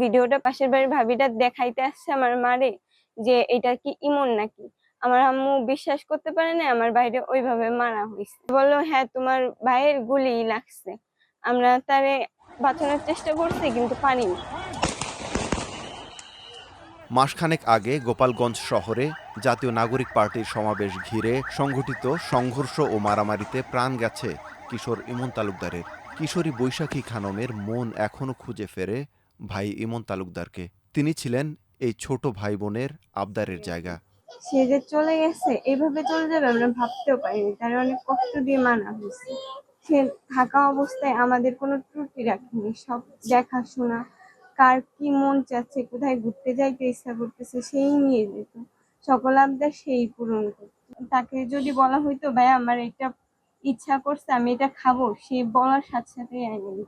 ভিডিওটা পাশের বাড়ির ভাবিটা দেখাইতে আসছে আমার মারে যে, এটা কি ইমন নাকি? আমার আম্মু বিশ্বাস করতে পারে না আমার বাইরে ওইভাবে মারা হয়েছে বলল হ্যাঁ তোমার ভাইয়ের গুলি লাগছে। আমরা তারে বাঁচানোর চেষ্টা করছি, কিন্তু পারিনি মাসখানেক আগে গোপালগঞ্জ শহরে জাতীয় নাগরিক পার্টির সমাবেশ ঘিরে সংঘটিত সংঘর্ষ ও মারামারিতে প্রাণ গেছে কিশোর ইমন তালুকদারের। কিশোরী বৈশাখী খানমের মন এখনও খুঁজে ফেরে ভাই ইমন তালুকদারকে। তিনি ছিলেন এই ছোট ভাই বোনের আবদারের জায়গা। সে যে চলে গেছে, এভাবে চলে যাবে আমরা ভাবতেও পারিনি। তার অনেক কষ্ট দিয়ে মানা হয়েছে। সে থাকা অবস্থায় আমাদের কোনো ত্রুটি রাখেনি। সব দেখাশোনা, কার কি মন চাচ্ছে, কোথায় ঘুরতে যাইতে ইচ্ছা করতেছে, সেই নিয়ে যেত। সকল আবদার সেই পূরণ করতো। তাকে যদি বলা হইতো, ভাই, আমার এটা ইচ্ছা করছে, আমি এটা খাব, সে বলার সাথে সাথে এনে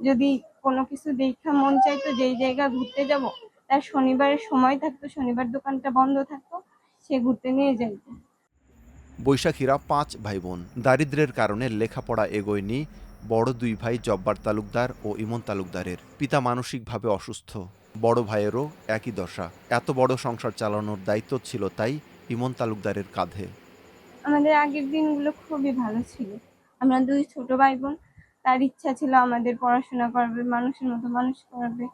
যদি কোনো কিছু দেখা মন চাইতো যেই জায়গা ঘুরতে যাব তার শনিবারের সময় থাকতো শনিবার দোকানটা বন্ধ থাকতো সে ঘুরতে নিয়ে যাইতো। বৈশাখীরা পাঁচ ভাই বোন দারিদ্র্যের কারণে লেখাপড়া এগোয়নি বড় দুই ভাই জব্বার তালুকদার ও ইমন তালুকদারের। পিতা মানসিকভাবে অসুস্থ বড় ভাইয়েরও একই দশা। এত বড় সংসার চালানোর দায়িত্ব ছিল তাই ইমন তালুকদারের কাঁধে। আমাদের আগের দিনগুলো খুবই ভালো ছিল। আমরা দুই ছোট ভাই বোন তার ইচ্ছা ছিল আমাদের পড়াশোনা করবে, মানুষের মতো মানুষ করবে।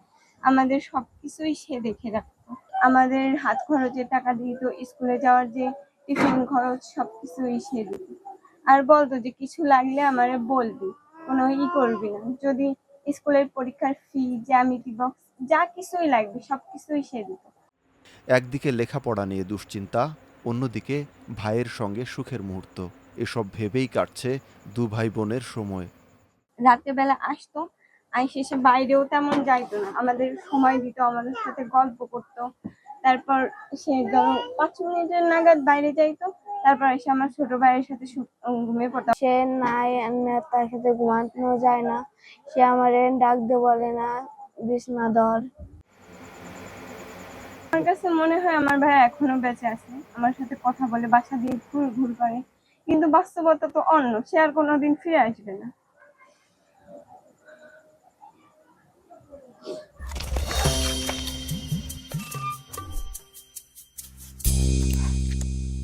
আমাদের সব কিছুই সে দেখে রাখতো। আমাদের হাত খরচের টাকা দিত স্কুলে যাওয়ার যে টিফিন খরচ সব কিছুই সে দিত। আর বলতো যে, কিছু লাগলে আমারে বলবি, কোনো ই করবি না। যদি স্কুলের পরীক্ষার ফি, জ্যামিতি বক্স যা কিছুই লাগবে সব কিছুই সে দিত। একদিকে লেখাপড়া নিয়ে দুশ্চিন্তা, অন্যদিকে ভাইয়ের সঙ্গে সুখের মুহূর্ত। এসব ভেবেই কাটছে দু ভাই বোনের সময়। রাতের বেলা আসতো আইসে এসে বাইরেও তেমন যাইতো না। আমাদের সময় দিত আমাদের সাথে গল্প করতো। তারপর সে ধরো পাঁচ মিনিটের নাগাদ বাইরে যাইতো তারপর এসে আমার ছোট ভাইয়ের সাথে ঘুমিয়ে পড়তাম সে নাই তার সাথে ঘুমানো যায় না। সে আমার ডাক দিয়ে বলে না বিছনা ধর। আমার কাছে মনে হয় আমার ভাই এখনও বেঁচে আছে। আমার সাথে কথা বলে বাসা দিয়ে ঘুর ঘুর করে। কিন্তু বাস্তবতা তো অন্য সে আর কোনোদিন ফিরে আসবে না।